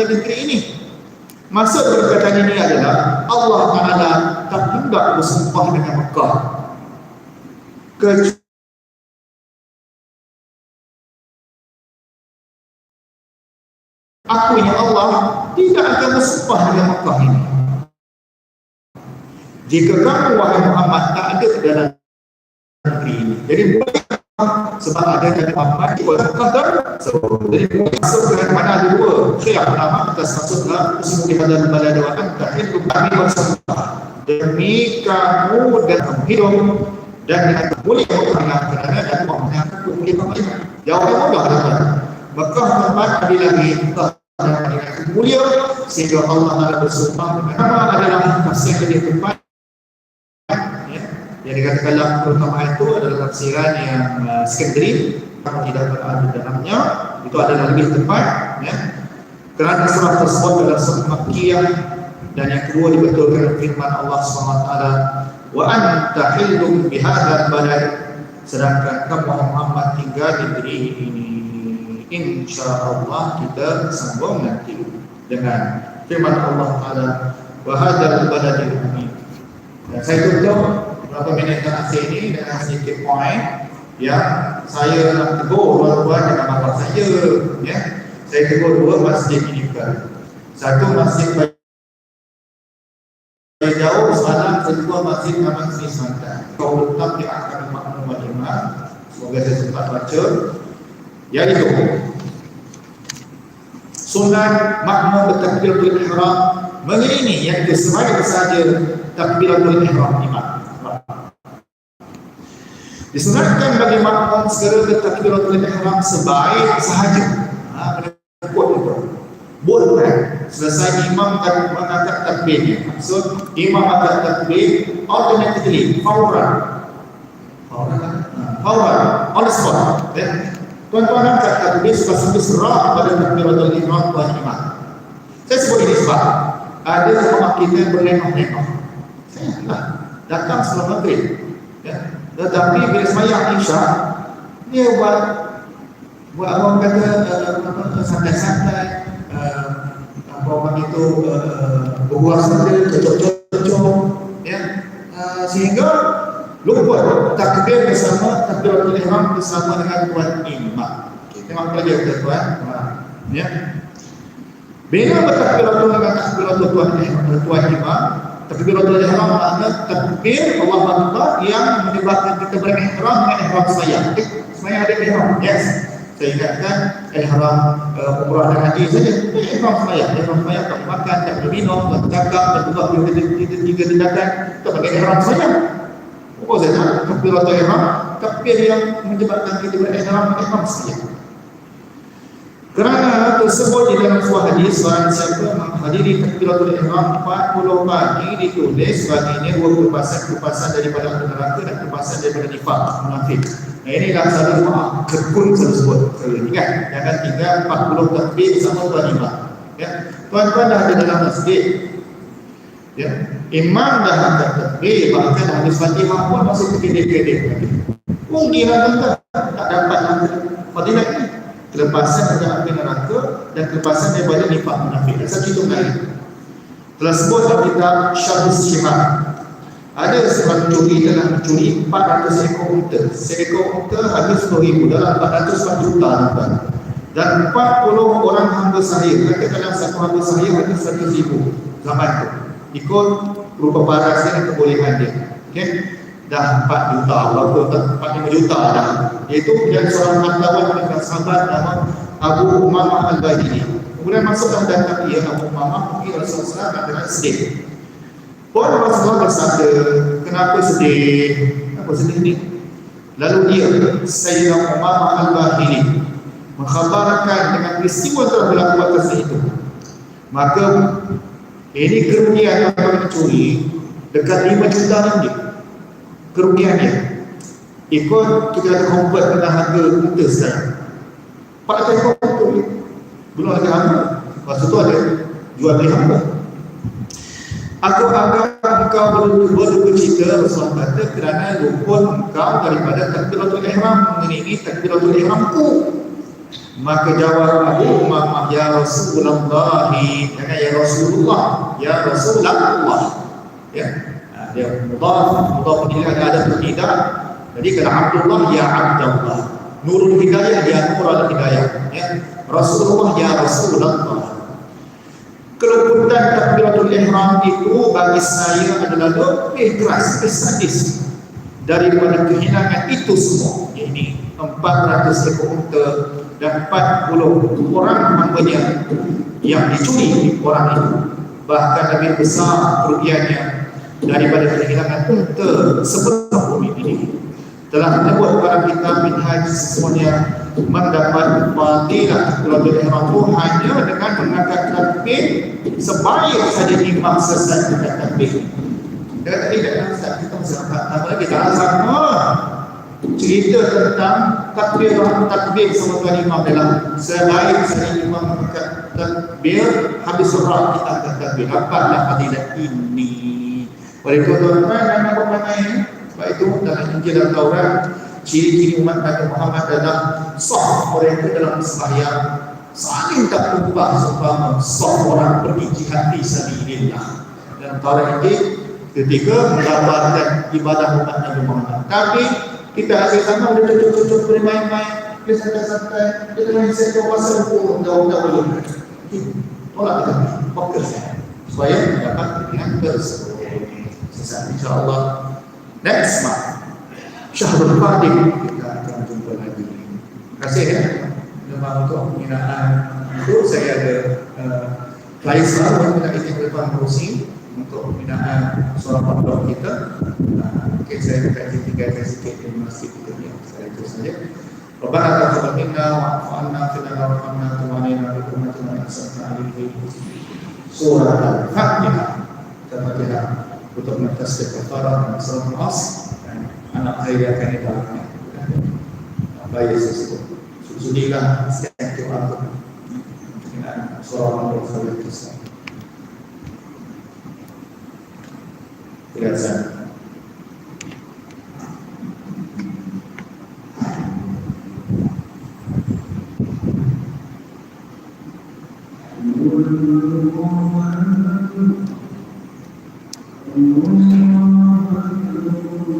ke negeri ini. Maksud perkataan ini adalah Allah Taala tak hendak bersumpah dengan Mekah. Aku yang Allah tidak akan bersumpah dengan Mekah ini. Jika kamu wahai Muhammad tak ada dalam negeri ini. Jadi boleh sebab ada Muhammad di Kuala Qatar. Jadi masuk ke mana ada dua. Khilaf pertama kita masuklah semua di pada balada wa anta itu kami bersumpah demi kamu dan hidup dan dengan boleh kamu kerana dan Muhammad boleh kamu Jawab mudah dapat. Mekah tempat ada lagi mulia sehingga Allah Taala bersumpah nama adalah tafsir dari tempat ya. Yang dikatakan dalam pertama itu adalah tafsiran yang uh, sekondari tidak berada dalamnya. Itu adalah lebih tepat ya. kerana surah tersebut adalah surah Makkiyah dan yang kedua dibetulkan firman Allah SWT wa anta hillum bihadal balad sedangkan kamu Muhammad tinggal di negeri ini. Insya Allah kita sambung nanti dengan firman Allah Taala wahadal baladil amin. Dan saya tutup beberapa minit terakhir ini dengan sedikit poin yang saya nak tegur tuan-tuan dengan bapak saya ya. Saya tegur dua masjid ini ke. Satu masjid bagi jauh salam kedua masjid Taman Sri Santa. Kau tetap di akan makmum wajibah. Semoga saya sempat baca yang itu sunat makmum bertakbiratul ihram mengiringi yang kesemaya saja takbiratul ihram imam disunatkan bagi makmum segera bertakbiratul ihram sebaik sahaja ha, kuat itu boleh selesai imam tak mengangkat takbir maksud imam angkat takbir automatically fauran fauran fauran on the spot eh? Tuan-tuan angkat takbir sambil serah pada takbiratul ihram tuan imam. Saya sebut ini sebab ada seorang kita berlemah-lemah. Saya lah datang sebelum maghrib. Tetapi bila semayang Isya, dia buat buat orang kata uh, santai-santai uh, apa orang itu uh, berbuat saja, cocok-cocok ya. Uh, sehingga lupa takbir bersama takbiratul ihram bersama dengan tuan imam. Okey, tengok lagi ya tuan. Ya. Bila bertakbiratul dengan takbiratul tuan imam, takbiratul ihram makna takbir Allah Akbar yang menyebabkan kita berihram dengan ihram saya. Okey, semuanya ada ihram. Yes. Saya ingatkan ihram uh, umrah dan haji saja. Ihram saya, ihram saya tak makan, tak minum, tak cakap, tak buat tiga tiga tindakan, tak pakai ihram saja. Apa saja takbiratul ihram, takbir yang menyebabkan kita berihram ihram saja. Kerana tersebut di dalam sebuah hadis Barang siapa menghadiri takbiratul ihram 40 kali ditulis Baginya dua kepasan-kepasan daripada neraka Dan kepasan daripada nifak munafik Nah inilah satu doa kekun tersebut Ingat, jangan tinggal 40 takbir sama tuan ya. Tuan-tuan dah ada dalam masjid ya. Imam dah ada takbir Bahkan hadis Fatimah pun masih kedip-kedip Mungkin tuan-tuan tak dapat Fadilah ini kelepasan dari api neraka dan kelepasan daripada nifak munafik. Dan saya cerita lain. Telah sebut dalam kitab Syarhus Syimah. Ada seorang pencuri telah mencuri 400 ekor unta. Seekor unta habis 10 ribu dalam 400 juta tuan. Dan 40 orang hamba sahih. Katakanlah satu hamba sahih ada 100 ribu zaman itu. Ikut rupa paras dan kebolehan dia. Okay? Dah 4 juta. Berapa tak 4 5 juta dah. Iaitu dia seorang hartawan dengan sahabat nama Abu Umamah Al-Bahili. Kemudian masuk dalam data dia Abu Umamah pergi Rasulullah SAW dengan sedih. Pun Rasulullah bersabda kenapa sedih? Kenapa sedih ni? Lalu dia Sayyidina Umamah Al-Bahili mengkhabarkan dengan peristiwa telah berlaku atas itu. Maka ini kerugian yang mencuri dekat 5 juta ringgit kerugiannya. Ikut kita ada convert dengan harga kita sekarang. 400 ekor betul belum ada harga. Masa tu ada. Jual beli harga. Aku anggap engkau berduka cita Rasulullah kata kerana luput engkau daripada takbiratul ihram mengiringi takbiratul ihramku maka jawab Abu Umamah ya Rasulullah. Jangan ya Rasulullah ya Rasulullah. Ya dia mudhaf mudhaf ini ada atau tidak jadi kalau Abdullah ya Abdullah. Nurul Hidayah ya Nurul Hidayah ya Rasulullah ya Rasulullah. Kelembutan takbiratul ihram itu bagi saya adalah lebih keras, lebih sadis daripada kehilangan itu semua. Ini 400 ekor dan 40 orang hambanya yang dicuri orang itu. Bahkan lebih besar kerugiannya daripada kehilangan unta sebelah bumi ini. Telah menyebut para kita min haji semuanya mendapat fadilah keluarga ihram itu hanya dengan mengangkat takbir sebaik saja imam selesai mengangkat takbir dan tadi dah kita mesti apa lagi. Tak sama cerita tentang takbir takbir sama tuan imam adalah selain saya imam mengangkat takbir habis surah kita akan takbir dapatlah fadilah ini oleh itu tuan-tuan dan puan-puan sebab itu dalam Injil dan Taurat ciri-ciri umat Nabi Muhammad adalah sah mereka dalam sembahyang saling tak berubah seumpama sah orang pergi jihad di sabilillah. Dan Taurat ini ketika menggambarkan ibadah umat Nabi Muhammad. Tapi kita asyik sama udah cucuk-cucuk boleh main-main dia santai-santai dia tengah isi kuasa hukum dah-dah belum tolak kita fokus. Supaya mendapat pilihan tersebut sesaat insyaAllah next month Syahrul Qadim kita akan jumpa lagi terima kasih ya memang untuk pembinaan itu saya ada uh, Faisal yang kita izin depan Rusi untuk pembinaan suara pondok kita. Nah, okay, saya minta izin tinggalkan sikit di masjid kita ni. Saya itu saja. Taqabbal minna wa'fu 'anna fil warhamna tumanina bi hurmatina ahsanta alihi. Surah Al-Fatihah. Al-Fatihah untuk mentasbih kafarah dan salam as dan anak saya akan ditanya. Baik sesuatu. Sudilah setiap doa dengan surah Al-Fatihah. Grazie. Thank you.